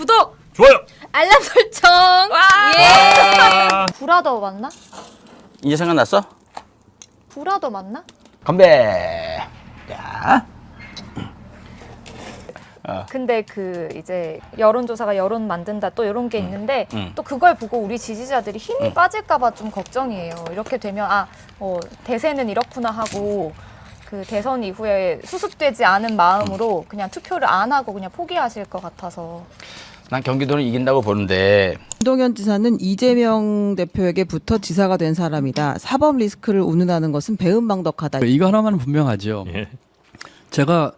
구독, 좋아요. 알람 설정. 예. 와. 브라더 맞나? 이제 생각났어? 브라더 맞나? 건배. 자. 근데 그 이제 여론조사가 여론 만든다 또 이런 게 있는데 음. 또 그걸 보고 우리 지지자들이 힘이 빠질까봐 좀 걱정이에요. 이렇게 되면 아 어, 대세는 이렇구나 하고 그 대선 이후에 수습되지 않은 마음으로 그냥 투표를 안 하고 그냥 포기하실 것 같아서 난 경기도는 이긴다고 보는데 김동연 지사는 이재명 대표에게 붙어 지사가 된 사람이다. 사법 리스크를 운운하는 것은 배은망덕하다. 이거 하나만은 분명하죠. 제가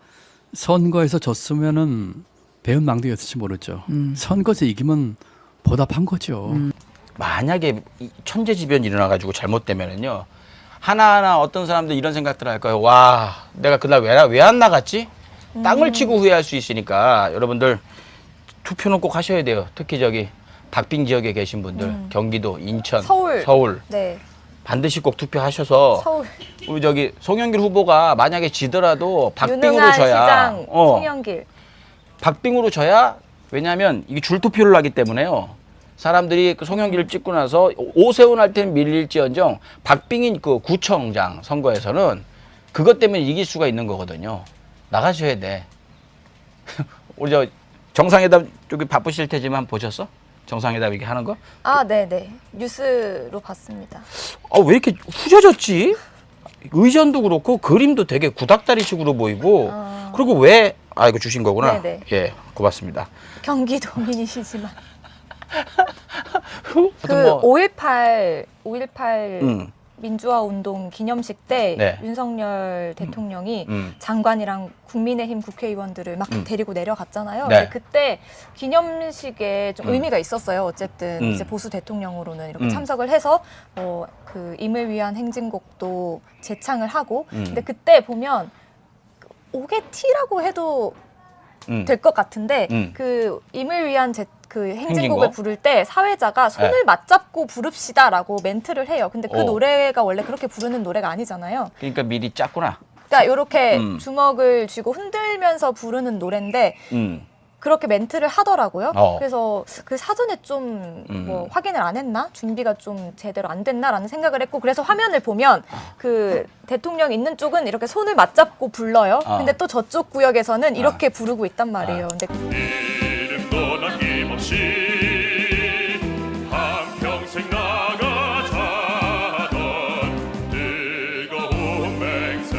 선거에서 졌으면은 배은망덕이었을지 모르죠. 선거에서 이기면 보답한 거죠. 만약에 이 천재지변이 일어나가지고 잘못되면은요 하나하나 어떤 사람들 이런 생각들 할 거예요. 와 내가 그날 왜 안 나갔지? 땅을 치고 후회할 수 있으니까 여러분들 투표는 꼭 하셔야 돼요. 특히 저기 박빙 지역에 계신 분들 경기도, 인천, 서울. 서울 네 반드시 꼭 투표하셔서 서울 우리 저기 송영길 후보가 만약에 지더라도 박빙으로 유능한 져야 시장 어, 송영길 박빙으로 져야 왜냐하면 이게 줄 투표를 하기 때문에요. 사람들이 그 송영길을 찍고 나서 오세훈 할 때는 밀릴지언정 박빙인 그 구청장 선거에서는 그것 때문에 이길 수가 있는 거거든요. 나가셔야 돼. 우리 저 정상회담 쪽이 바쁘실 테지만 보셨어? 정상회담 이렇게 하는 거? 아 네네 뉴스로 봤습니다. 아, 왜 이렇게 후져졌지? 의전도 그렇고 그림도 되게 구닥다리식으로 보이고 아. 그리고 왜 아 이거 주신 거구나. 네네. 예, 고맙습니다. 경기도민이시지만 그그5.18 5.18 음. 민주화 운동 기념식 때 네. 윤석열 대통령이 음. 장관이랑 국민의힘 국회의원들을 막 음. 데리고 내려갔잖아요. 네. 근데 그때 기념식에 좀 음. 의미가 있었어요. 어쨌든 음. 이제 보수 대통령으로는 이렇게 음. 참석을 해서 어, 그 임을 위한 행진곡도 제창을 하고 음. 근데 그때 보면 오게티라고 해도 음. 될것 같은데 음. 그 임을 위한 제, 그 행진곡을 행진곡? 부를 때 사회자가 손을 네. 맞잡고 부릅시다라고 멘트를 해요. 근데 그 어. 노래가 원래 그렇게 부르는 노래가 아니잖아요. 그러니까 미리 짰구나. 그러니까 이렇게 음. 주먹을 쥐고 흔들면서 부르는 노래인데 음. 그렇게 멘트를 하더라고요. 어. 그래서 그 사전에 좀뭐 음. 확인을 안 했나? 준비가 좀 제대로 안 됐나라는 생각을 했고 그래서 화면을 보면 그 대통령 있는 쪽은 이렇게 손을 맞잡고 불러요. 어. 근데 또 저쪽 구역에서는 이렇게 부르고 있단 말이에요. 어. 근데 이름도 없이 한평생 나가자던 뜨거운 맹세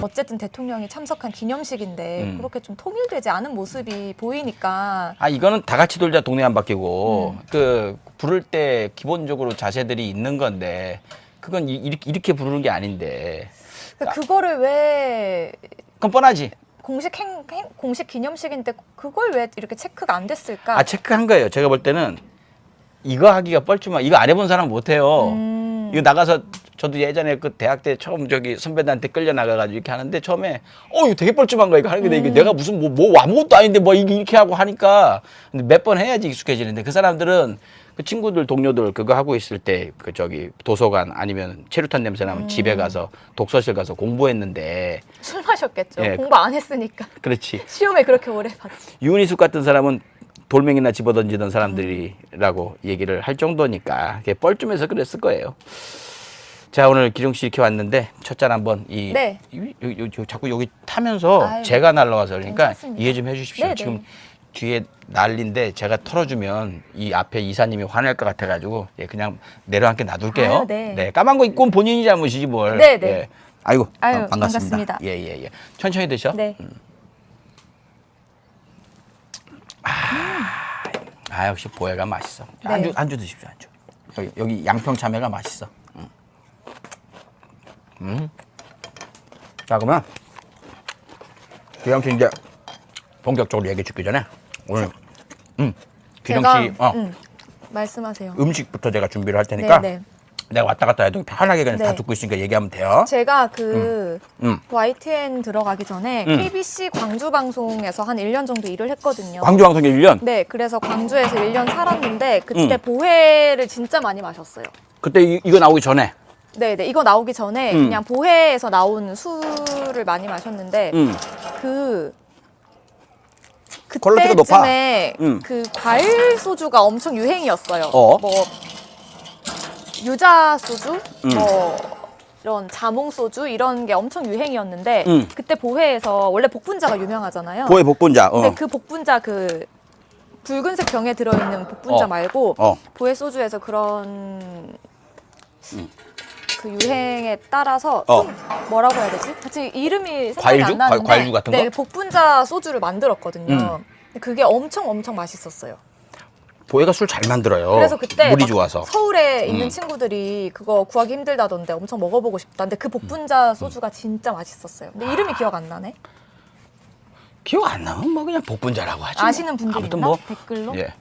어쨌든 대통령이 참석한 기념식인데 음. 그렇게 좀 통일되지 않은 모습이 보이니까 아 이거는 다 같이 돌자 동네 안 바뀌고 음. 그 부를 때 기본적으로 자세들이 있는 건데 그건 이- 이렇게, 이렇게 부르는 게 아닌데 그러니까 그거를 왜 그건 뻔하지. 공식 행, 행- 공식 기념식인데 그걸 왜 이렇게 체크가 안 됐을까? 아 체크한 거예요. 제가 볼 때는 이거 하기가 뻘쭘한 이거 안 해본 사람 못 해요. 음. 이거 나가서 저도 예전에 그 대학 때 처음 저기 선배들한테 끌려 나가가지고 이렇게 하는데 처음에 어 이거 되게 뻘쭘한 거야 이거 하는 이게 음. 내가 무슨 뭐, 뭐 아무것도 아닌데 뭐 이게 이렇게 하고 하니까 몇 번 해야지 익숙해지는데 그 사람들은 그 친구들 동료들 그거 하고 있을 때 그 저기 도서관 아니면 체류탄 냄새 음. 나면 집에 가서 독서실 가서 공부했는데 술 마셨겠죠. 예. 공부 안 했으니까 그렇지 시험에 그렇게 오래 봤지. 유은희숙 같은 사람은 돌멩이나 집어던지던 사람들이라고 얘기를 할 정도니까 그게 뻘쭘해서 그랬을 거예요. 자 오늘 기룡 씨 이렇게 왔는데 첫 잔 한번 이, 네. 이- 요- 요- 요- 자꾸 여기 타면서 아유, 제가 날라와서 그러니까 괜찮습니다. 이해 좀 해주십시오. 네, 지금 네. 뒤에 난리인데 제가 털어주면 이 앞에 이사님이 화낼 것 같아가지고 예, 그냥 내려앉게 놔둘게요. 아유, 네. 까만 거 입고 온 본인이 잘못이지 뭘. 네, 네. 예. 아이고 아유, 반- 반갑습니다. 반갑습니다. 예 예 예. 천천히 드셔. 네. 아 역시 보혜가 맛있어. 네. 안주 안주 드십시오 안주. 여기 여기 양평 참외가 맛있어. 음. 음. 자 그러면 기령 씨 이제 본격적으로 얘기 듣기 전에 오늘 음 제가 씨 어, 음, 말씀하세요. 음식부터 제가 준비를 할 테니까 네, 네. 내가 왔다 갔다 해도 편하게 그냥 다 네. 듣고 있으니까 얘기하면 돼요. 제가 그 음. YTN 들어가기 전에 음. KBC 광주 방송에서 한 1년 정도 일을 했거든요. 광주 방송에 1년 네, 그래서 광주에서 1년 살았는데 그때 음. 보혜를 진짜 많이 마셨어요. 그때 이, 이거 나오기 전에 네, 네. 이거 나오기 전에 음. 그냥 보혜에서 나온 술을 많이 마셨는데 음. 그 퀄리티가 높아. 그때쯤에 음. 그 과일 소주가 엄청 유행이었어요. 어? 뭐 유자 소주, 음. 뭐 이런 자몽 소주 이런 게 엄청 유행이었는데 음. 그때 보혜에서 원래 복분자가 유명하잖아요. 보혜 복분자. 어. 근데 그 복분자 그 붉은색 병에 들어있는 복분자 어. 말고 어. 보혜 소주에서 그런 그 유행에 따라서 어. 좀 뭐라고 해야 되지? 같이 이름이 생각이 과일주? 안 나는데 과- 과일주 같은 거? 네, 복분자 소주를 만들었거든요. 음. 근데 그게 엄청 엄청 맛있었어요. 보혜가 술 잘 만들어요. 그래서 그때 물이 막 좋아서. 서울에 있는 음. 친구들이 그거 구하기 힘들다던데 엄청 먹어보고 싶다는데 그 복분자 음. 소주가 진짜 맛있었어요. 근데 이름이 기억 안 나네. 기억 안 나면 뭐 그냥 복분자라고 하지. 뭐. 아시는 분들 있나? 뭐 댓글로 예.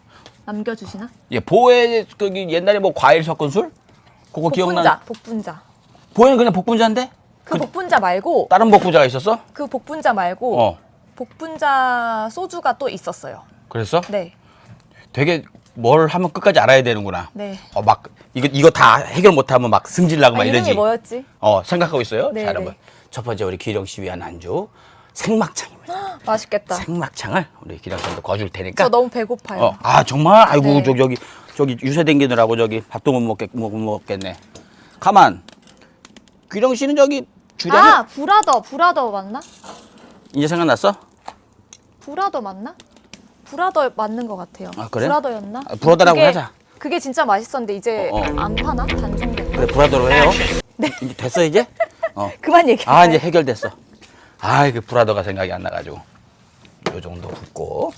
남겨주시나? 예, 보혜 거기 옛날에 뭐 과일 섞은 술? 그거 복분자, 기억나? 복분자. 보혜는 그냥 복분자인데? 그, 복분자 말고 다른 복분자가 있었어? 그 복분자 말고 어. 복분자 소주가 또 있었어요. 그랬어? 네, 되게 뭘 하면 끝까지 알아야 되는구나. 네. 어, 막 이거 이거 다 해결 못 하면 막 승질나고 아, 막 이름이 이러지. 뭐였지? 어 생각하고 있어요. 네, 자, 여러분 네. 첫 번째 우리 기령 씨 위한 안주 생막창입니다. 맛있겠다. 생막창을 우리 기령 씨한테 거줄 테니까. 저 너무 배고파요. 어, 아 정말 아이고 네. 저기 저기 저기 유세 댕기느라고 저기 밥도 못 먹겠 못 먹겠네. 가만. 기령 씨는 저기 주량이 아, 브라더, 브라더 맞나? 이제 생각났어? 브라더 맞나? 브라더 맞는 것 같아요. 아, 그래? 브라더였나? 아, 브라더라고 그게- 하자. 그게 진짜 맛있었는데 이제 어, 어. 안 파나? 단종됐나? 그래 브라더로 해요. 이제 됐어 이제? 어. 그만 얘기해. 아 이제 해결됐어. 아그 브라더가 생각이 안 나가지고 요 정도 붓고.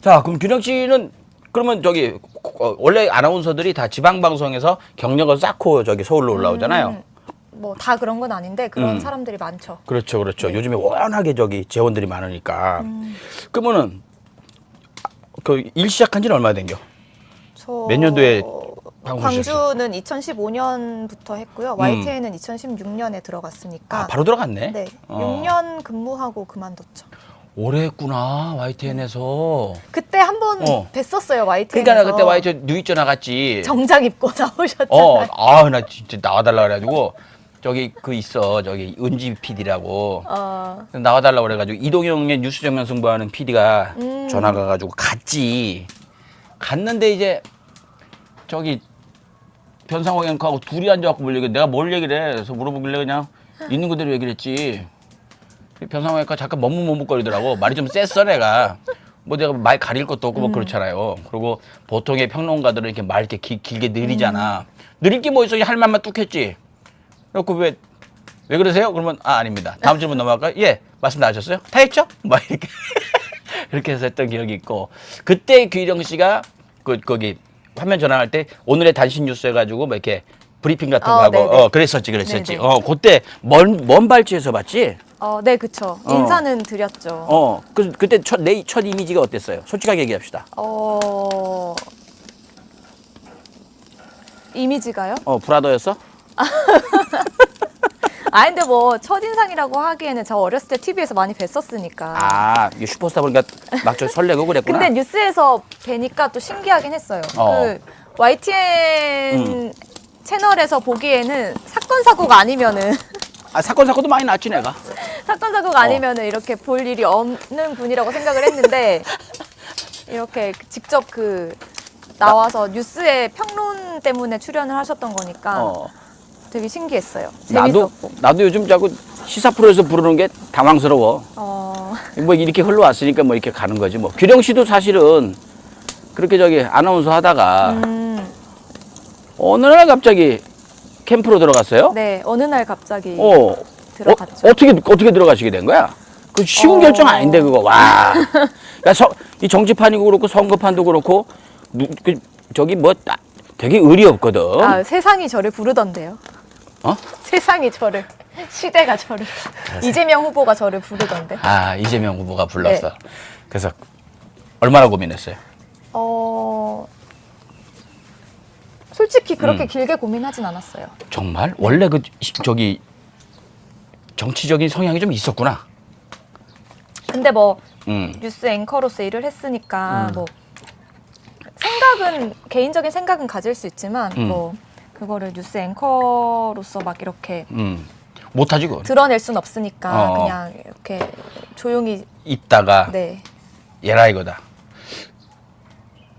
자 그럼 균영 씨는 그러면 저기 어, 원래 아나운서들이 다 지방 방송에서 경력을 쌓고 저기 서울로 올라오잖아요. 뭐 다 그런 건 아닌데 그런 음. 사람들이 많죠. 그렇죠, 그렇죠. 요즘에 워낙에 저기 재원들이 많으니까. 그러면은 그 일 시작한 지는 얼마 된겨? 저 몇 년도에 방송 시작했어요? 광주는 2015년부터 했고요. YTN은 2016년에 들어갔으니까 아 바로 들어갔네. 네, 어. 6년 근무하고 그만뒀죠. 오래 했구나 YTN에서. 그때 한 번 어. 뵀었어요 YTN에서. 그러니까 나 그때 YTN 뉴이처 나갔지. 정장 입고 나오셨잖아요. 어, 아, 나 진짜 나와달라 그래가지고 저기 그 있어, 저기 은지 PD라고 어, 나와달라 그래가지고 이동영의 뉴스 정면 승부하는 PD가 음. 전화가 가지고 갔지. 갔는데 이제 저기 변상호 앵커하고 둘이 앉아갖고 뭘 얘기, 내가 뭘 얘기를 해? 그래서 물어보길래 그냥 있는 그대로 얘기를 했지. 앵커 잠깐 머뭇머뭇거리더라고. 말이 좀 셌어 내가. 뭐 내가 말 가릴 것도 없고 뭐 그렇잖아요. 그리고 보통의 평론가들은 이렇게 말 이렇게 기- 길게 느리잖아. 느릴 게 뭐 있어? 할 말만 뚝 했지. 그래갖고 왜, 왜 그러세요? 그러면 아 아닙니다. 다음 질문 넘어갈까요? 예, 말씀 다 하셨어요? 다 했죠? 막 이렇게 이렇게 해서 했던 기억이 있고 그때 귀령 씨가 그 거기 화면 전환할 때 오늘의 단신 뉴스 해가지고 뭐 이렇게 브리핑 같은 거 어, 하고 네네. 어 그랬었지 그랬었지. 네네. 어 그때 먼 먼 발치에서 봤지. 어, 네, 그쵸. 어. 인사는 드렸죠. 어, 그, 그때 첫, 내 첫 이미지가 어땠어요? 솔직하게 얘기합시다. 어... 이미지가요? 어, 브라더였어? 아 근데 뭐 첫인상이라고 하기에는 저 어렸을 때 TV에서 많이 뵀었으니까. 아, 이 슈퍼스타 보니까 막좀 설레고 그랬구나. 근데 뉴스에서 뵈니까 또 신기하긴 했어요. 어. 그 YTN 채널에서 보기에는 사건 사고가 아니면은 아, 사건, 사고도 많이 났지, 내가. 사건 사고가 아니면 은 이렇게 볼 일이 없는 분이라고 생각을 했는데 이렇게 직접 그 나와서 뉴스에 평론 때문에 출연을 하셨던 거니까 어. 되게 신기했어요. 나도, 재밌었고. 나도 요즘 자꾸 시사 프로에서 부르는 게 당황스러워. 어, 뭐 이렇게 흘러왔으니까 뭐 이렇게 가는 거지 뭐. 규령 씨도 사실은 그렇게 저기 아나운서 하다가 음, 어느 날 갑자기 캠프로 들어갔어요? 네 어느 날 갑자기 어. 들어갔죠. 어, 떻게 어떻게 들어가시게 된 거야? 그 쉬운 어. 결정 아닌데 그거 와. 야, 서, 이 정치판이고 그렇고 선거판도 그렇고 누, 그, 저기 뭐 나, 되게 의리 없거든. 아 세상이 저를 부르던데요. 어? 세상이 저를 시대가 저를 이재명 후보가 저를 부르던데. 아 이재명 후보가 불렀어. 네. 그래서 얼마나 고민했어요? 어 솔직히 그렇게 음. 길게 고민하진 않았어요. 정말 원래 그 시- 저기 정치적인 성향이 좀 있었구나. 근데 뭐 음. 뉴스 앵커로서 일을 했으니까 뭐 생각은 개인적인 생각은 가질 수 있지만 음. 뭐 그거를 뉴스 앵커로서 막 이렇게 음. 못하지 그건. 드러낼 순 없으니까 어. 그냥 이렇게 조용히 있다가 네 얘라 이거다.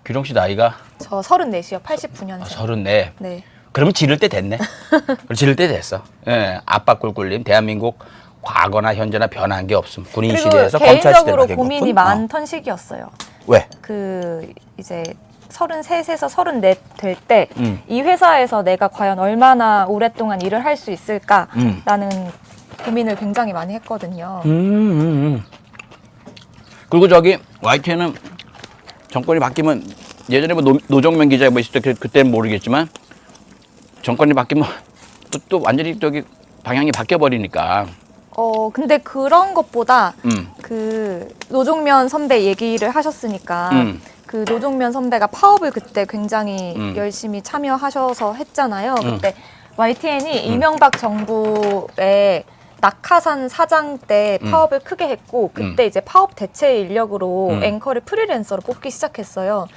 규령 씨 나이가 저 34시요. 89년생. 아, 서른네. 네. 그러면 지를 때 됐네. 지를 때 됐어. 예, 아빠 꿀꿀님 대한민국 과거나 현재나 변한 게 없음. 군인 그리고 시대에서 검찰 시대로 개인적으로 고민이 많던 시기였어요. 왜? 그 이제 33에서 34될 때 이 음. 회사에서 내가 과연 얼마나 오랫동안 일을 할 수 음. 있을까라는 고민을 굉장히 많이 했거든요. 음, 음, 음. 그리고 저기 YTN은 정권이 바뀌면 예전에 뭐 노, 노정면 기자 뭐 있을 때 그, 그때는 모르겠지만 정권이 바뀌면 또, 또 완전히 저기 방향이 바뀌어 버리니까. 어 근데 그런 것보다 음. 그 노종면 선배 얘기를 하셨으니까 음. 그 노종면 선배가 파업을 그때 굉장히 음. 열심히 참여하셔서 했잖아요. 음. 그때 YTN이 이명박 정부의 낙하산 사장 때 음. 파업을 크게 했고 그때 이제 파업 대체 인력으로 음. 앵커를 프리랜서로 뽑기 시작했어요.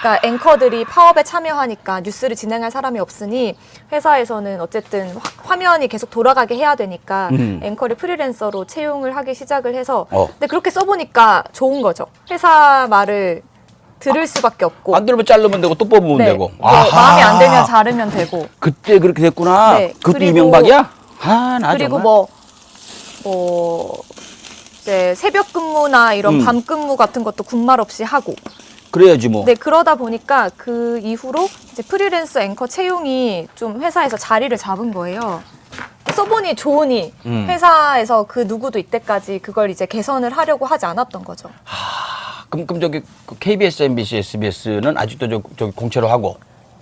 그러니까 앵커들이 파업에 참여하니까 뉴스를 진행할 사람이 없으니 회사에서는 어쨌든 화, 면이 계속 돌아가게 해야 되니까 음. 앵커를 프리랜서로 채용을 하기 시작을 해서 어. 근데 그렇게 써보니까 좋은 거죠. 회사 말을 들을 수밖에 없고. 안 들으면 자르면 되고 또 뽑으면 네. 되고. 이게 마음에 안 들면 자르면 되고. 그때 그렇게 됐구나. 네. 그것도 그리고- 이명박이야? 아, 나 그리고 정말. 뭐, 뭐, 이제 새벽 근무나 이런 음. 밤 근무 같은 것도 군말 없이 하고. 그래야지 뭐. 네, 그러다 보니까 그 이후로 이제 프리랜서 앵커 채용이 좀 회사에서 자리를 잡은 거예요. 써보니 좋으니 음. 회사에서 그 누구도 이때까지 그걸 이제 개선을 하려고 하지 않았던 거죠. 그럼, 그럼 저기 그 KBS, MBC, SBS는 아직도 저, 저기 공채로 하고.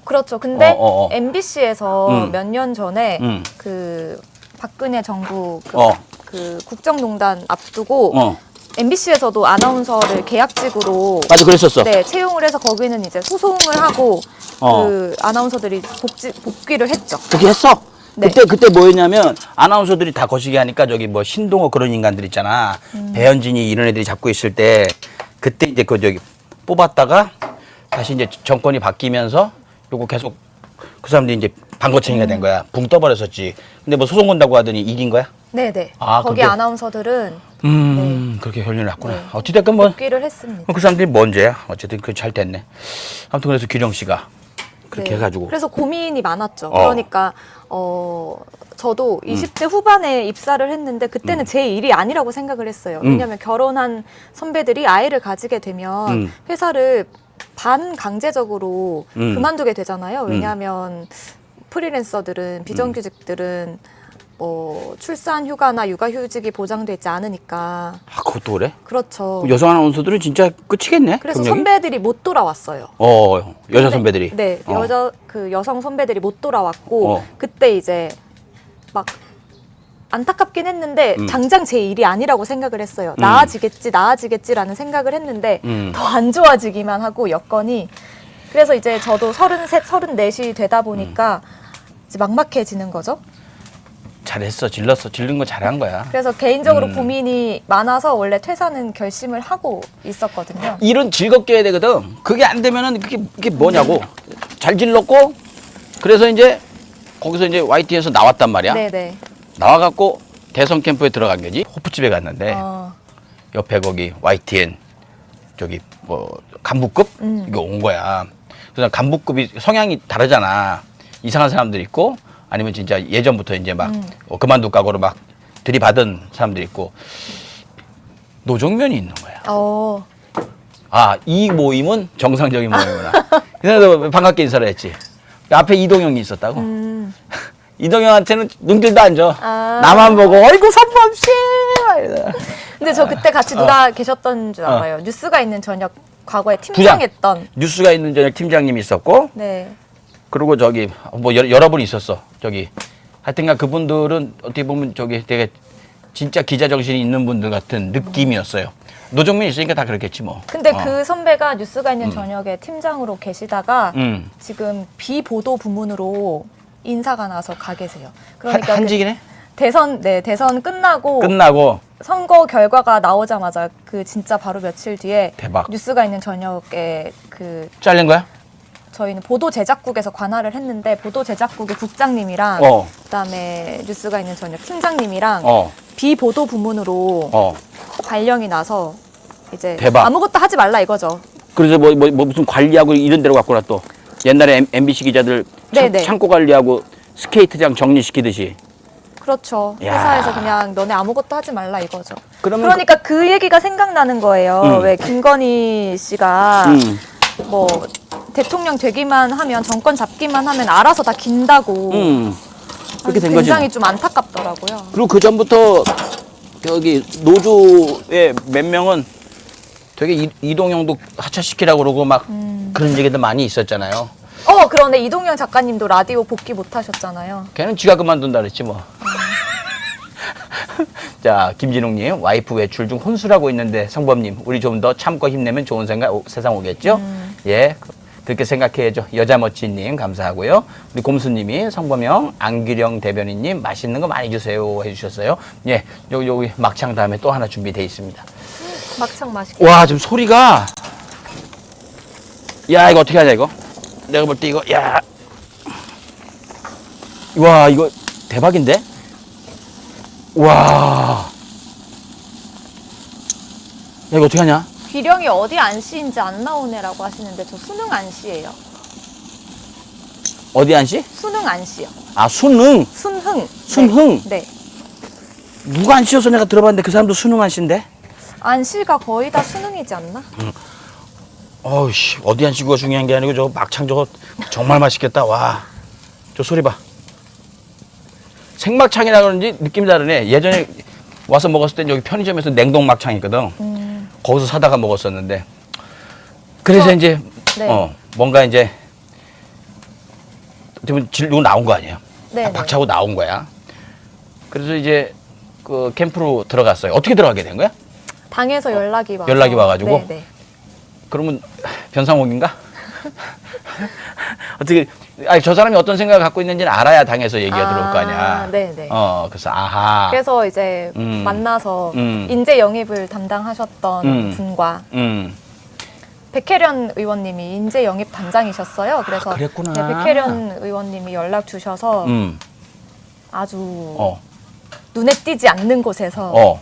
그렇죠. 근데 어, 어, 어. MBC에서 음. 몇 년 전에 음. 그 박근혜 정부 그, 어. 그 국정농단 앞두고 어. MBC에서도 아나운서를 계약직으로 맞아, 그랬었어. 네, 채용을 해서 거기는 이제 소송을 하고 어. 그 아나운서들이 복지, 복귀를 했죠. 그렇게 했어? 네. 그때 그때 뭐였냐면 아나운서들이 다 거시기 하니까 저기 뭐 신동호 그런 인간들 있잖아 음. 배현진이 이런 애들이 잡고 있을 때 그때 이제 그 저기 뽑았다가 다시 이제 정권이 바뀌면서 요거 계속 그 사람들이 이제 음. 된 거야 붕 떠버렸었지 근데 뭐 소송 건다고 하더니 이긴 거야 네네. 아, 거기 그게- 아나운서들은 음 그렇게 결론이 났구나 네. 어찌됐건 뭐 복귀를 했습니다. 그 사람들이 뭔죄야 어쨌든 그 잘 됐네 아무튼 그래서 규령 씨가 그렇게 네. 해가지고 그래서 고민이 많았죠. 어. 그러니까 어 저도 20대 후반에 입사를 했는데 그때는 제 일이 아니라고 생각을 했어요. 음. 왜냐하면 결혼한 선배들이 아이를 가지게 되면 음. 회사를 반강제적으로 음. 그만두게 되잖아요. 왜냐하면 프리랜서들은 비정규직들은 뭐 출산 휴가나 육아 휴직이 보장되지 않으니까 아 그것도 그래 그렇죠. 여성 아나운서들은 진짜 끝이겠네 그래서 경력이? 선배들이 못 돌아왔어요. 어 여자 선배들이 네, 어. 여자 그 여성 선배들이 못 돌아왔고 어. 그때 이제 막 안타깝긴 했는데 음. 당장 제 일이 아니라고 생각을 했어요. 음. 나아지겠지, 나아지겠지라는 생각을 했는데 음. 더 안 좋아지기만 하고 여건이 그래서 이제 저도 서른셋, 서른넷이 되다 보니까 이제 막막해지는 거죠. 잘했어 질렀어 질른 거 잘한 거야 그래서 개인적으로 음. 고민이 많아서 원래 퇴사는 결심을 하고 있었거든요. 일은 즐겁게 해야 되거든 그게 안 되면은 그게, 그게 뭐냐고 잘 질렀고 그래서 이제 거기서 이제 YT에서 나왔단 말이야 네네. 나와갖고 대선 캠프에 들어간 거지 호프집에 갔는데 어, 옆에 거기 YTN 저기 뭐 간부급 음. 이거 온 거야 그래서 간부급이 성향이 다르잖아 이상한 사람들 있고 아니면 진짜 예전부터 이제 막 음. 어, 그만둘 각오로 막 들이받은 사람들 있고 노정면이 있는 거야 어, 아, 이 모임은 정상적인 모임이구나. 그래서 반갑게 인사를 했지. 앞에 이동영이 있었다고. 음, 이동영한테는 눈길도 안 줘. 아. 나만 보고, 어이구, 선범 씨! 막 이러다가. 근데 저 그때 같이 누가 계셨던 줄 알아요. 뉴스가 있는 저녁 과거에. 팀장했던. 뉴스가 있는 저녁 팀장님이 있었고, 네. 그리고 저기, 뭐, 여러, 여러 분 있었어. 저기. 하여튼간 그분들은 어떻게 보면 저기 되게 진짜 기자 정신이 있는 분들 같은 느낌이었어요. 노정면 있으니까 다 그렇겠지 뭐. 근데 어. 그 선배가 뉴스가 있는 저녁에 팀장으로 계시다가 음. 지금 비보도 부문으로 인사가 나서 가 계세요. 한, 그러니까 그 한직이네? 대선 네 대선 끝나고 끝나고, 선거 결과가 나오자마자 그 진짜 바로 며칠 뒤에 대박. 뉴스가 있는 저녁에 그 잘린 거야? 저희는 보도 제작국에서 관할을 했는데 보도 제작국의 국장님이랑 어. 그다음에 뉴스가 있는 저녁 팀장님이랑 어, 비보도 부문으로 어. 발령이 나서 이제 대박. 아무것도 하지 말라 이거죠. 그래서 뭐, 뭐, 뭐 무슨 관리하고 이런 데로 갔구나 또. 옛날에 M, MBC 기자들 창, 네 네. 창고 관리하고 스케이트장 정리시키듯이. 그렇죠. 야. 회사에서 그냥 너네 아무것도 하지 말라 이거죠. 그러면 그러니까 그, 얘기가 생각나는 거예요. 음. 왜 김건희 씨가 음, 뭐 대통령 되기만 하면 정권 잡기만 하면 알아서 다 긴다고 음. 그렇게 된 거지. 굉장히 뭐. 좀 안타깝더라고요. 그리고 그 전부터 여기 노조의 몇 명은 되게 이- 이동형도 하차시키라고 그러고 막 음. 그런 얘기도 많이 있었잖아요. 어 그런데 이동영 작가님도 라디오 복귀 못 하셨잖아요. 걔는 지가 그만둔다 그랬지 뭐. 자, 김진웅님, 와이프 외출 중 혼술하고 있는데 성범님, 우리 좀 더 참고 힘내면 좋은 생각 오- 세상 오겠죠? 음. 예, 그- 그렇게 생각해야죠. 여자 멋지님 감사하고요. 우리 곰수님이 성범형, 안규령 대변인님 맛있는 거 많이 주세요 해주셨어요. 예, 여기 여기 막창 다음에 또 하나 준비돼 있습니다. 막창 맛있게. 와, 지금 소리가 야 이거 어떻게 하냐 이거? 내가 볼 때 이거 야, 와 이거 대박인데? 와, 야 이거 어떻게 하냐? 귀령이 어디 안씨인지 안 나오네라고 하시는데 저 수능 안씨예요. 어디 안씨? 수능 안씨요. 아 순흥, 순흥. 순흥. 네. 네. 누가 안씨여서 내가 들어봤는데 그 사람도 순흥 안씨인데? 안씨가 거의 다 수능이지 않나? 어우씨 어디 안씨가 중요한 게 아니고 저거 막창 저거 정말 맛있겠다. 와, 저 소리 봐. 생막창이라 그런지 느낌이 다르네. 예전에 와서 먹었을 땐 여기 편의점에서 냉동 막창 있거든. 음. 거기서 사다가 먹었었는데. 그래서 저- 이제 네. 어 뭔가 이제 어떻게 보면 진로 나온 거 아니에요. 네. 아, 박차고 나온 거야. 그래서 이제 그 캠프로 들어갔어요. 어떻게 들어가게 된 거야? 당에서 연락이 와. 연락이 와가지고? 네, 네. 그러면 변상욱인가? 어떻게 아니 저 사람이 어떤 생각을 갖고 있는지는 알아야 당해서 얘기가 들어올 거 아니야. 네, 네. 어 그래서 아하. 그래서 이제 음. 만나서 음. 인재 영입을 담당하셨던 음. 분과 음. 백혜련 의원님이 인재 영입 단장이셨어요. 그래서 아, 그랬구나. 네, 백혜련 의원님이 연락 주셔서 음. 아주 어. 눈에 띄지 않는 곳에서 어.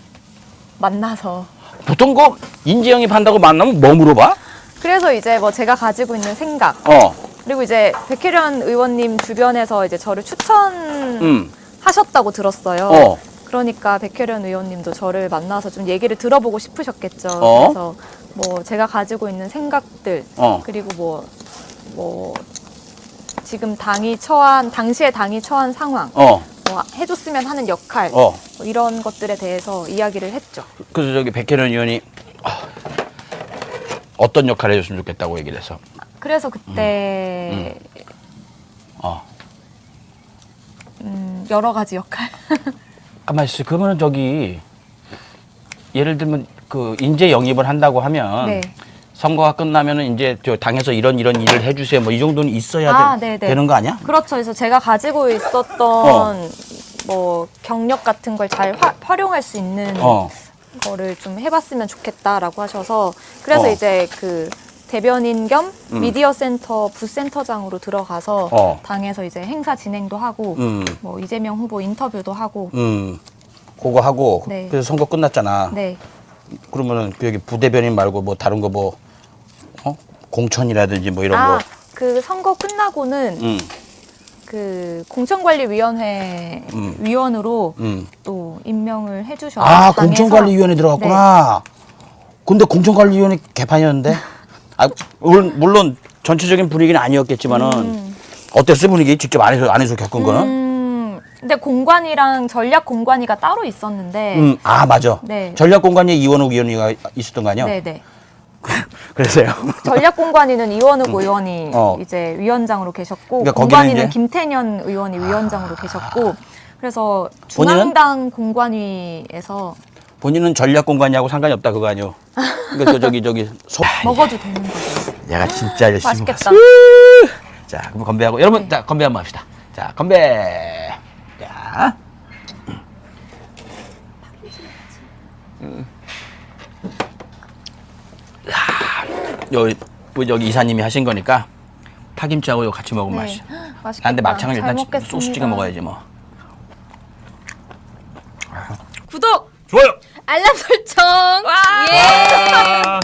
만나서 보통 그 인재 영입한다고 만나면 뭐 물어봐? 그래서 이제 뭐 제가 가지고 있는 생각 어. 그리고 이제 백혜련 의원님 주변에서 이제 저를 추천하셨다고 음. 들었어요. 어. 그러니까 백혜련 의원님도 저를 만나서 좀 얘기를 들어보고 싶으셨겠죠. 어. 그래서 뭐 제가 가지고 있는 생각들 어. 그리고 뭐 뭐 지금 당이 처한 당시에 당이 처한 상황 어. 뭐 해줬으면 하는 역할 어. 뭐 이런 것들에 대해서 이야기를 했죠. 그래서 저기 백혜련 의원이 아, 어떤 역할을 해줬으면 좋겠다고 얘기를 해서. 그래서 그때 어. 음, 여러 가지 역할. 가만 있어. 그러면 저기 예를 들면 그 인재 영입을 한다고 하면 네. 선거가 끝나면은 이제 저 당에서 이런 이런 일을 해주세요. 뭐 이 정도는 있어야 아, 되, 네네. 되는 거 아니야? 그렇죠. 그래서 제가 가지고 있었던 어. 뭐 경력 같은 걸 잘 활용할 수 있는 어. 거를 좀 해봤으면 좋겠다라고 하셔서 그래서 어. 이제 그 대변인 겸 음. 미디어 센터 부센터장으로 들어가서 어. 당에서 이제 행사 진행도 하고 음. 뭐 이재명 후보 인터뷰도 하고 음. 그거 하고 네. 그래서 선거 끝났잖아. 네 그러면은 그 여기 부대변인 말고 뭐 다른 거뭐 어? 공천이라든지 뭐 이런 아, 거. 그 선거 끝나고는 음. 그 공천관리위원회 음. 위원으로 음. 또 임명을 해주셔서 아, 당에서 공천관리위원회 들어갔구나. 근데 공천관리위원회 개판이었는데. 아, 물론, 물론 전체적인 분위기는 아니었겠지만은 음. 어땠어 분위기? 직접 안에서 안에서 겪은 거는? 음, 근데 공관이랑 전략 공관이가 따로 있었는데, 음, 아 맞아. 네. 전략공관위에 이원욱 의원이가 있었던 거 아니야? 네네. 그래서요. 전략 공관이는 이원욱 의원이 어. 이제 위원장으로 계셨고, 그러니까 거기는 공관이는 이제- 아. 김태년 의원이 위원장으로 계셨고, 그래서 본인은? 중앙당 공관위에서 본인은 전략공관위하고 상관이 없다 그거 아니요. 그러니까 또 저기 저기 소. 먹어도 되는 거죠. 내가 진짜 열심히 맛있겠다. 먹었어. 자, 그럼 건배하고 여러분, 자 건배 한번 합시다. 자, 건배. 자. 여기, 뭐 여기 이사님이 하신 거니까 파김치하고 이거 같이 먹으면 네. 맛있어. 난데 아, 막창은 일단 먹겠습니다. 소스 찍어 먹어야지 뭐. 구독, 좋아요. 알람 설정. 예. 아.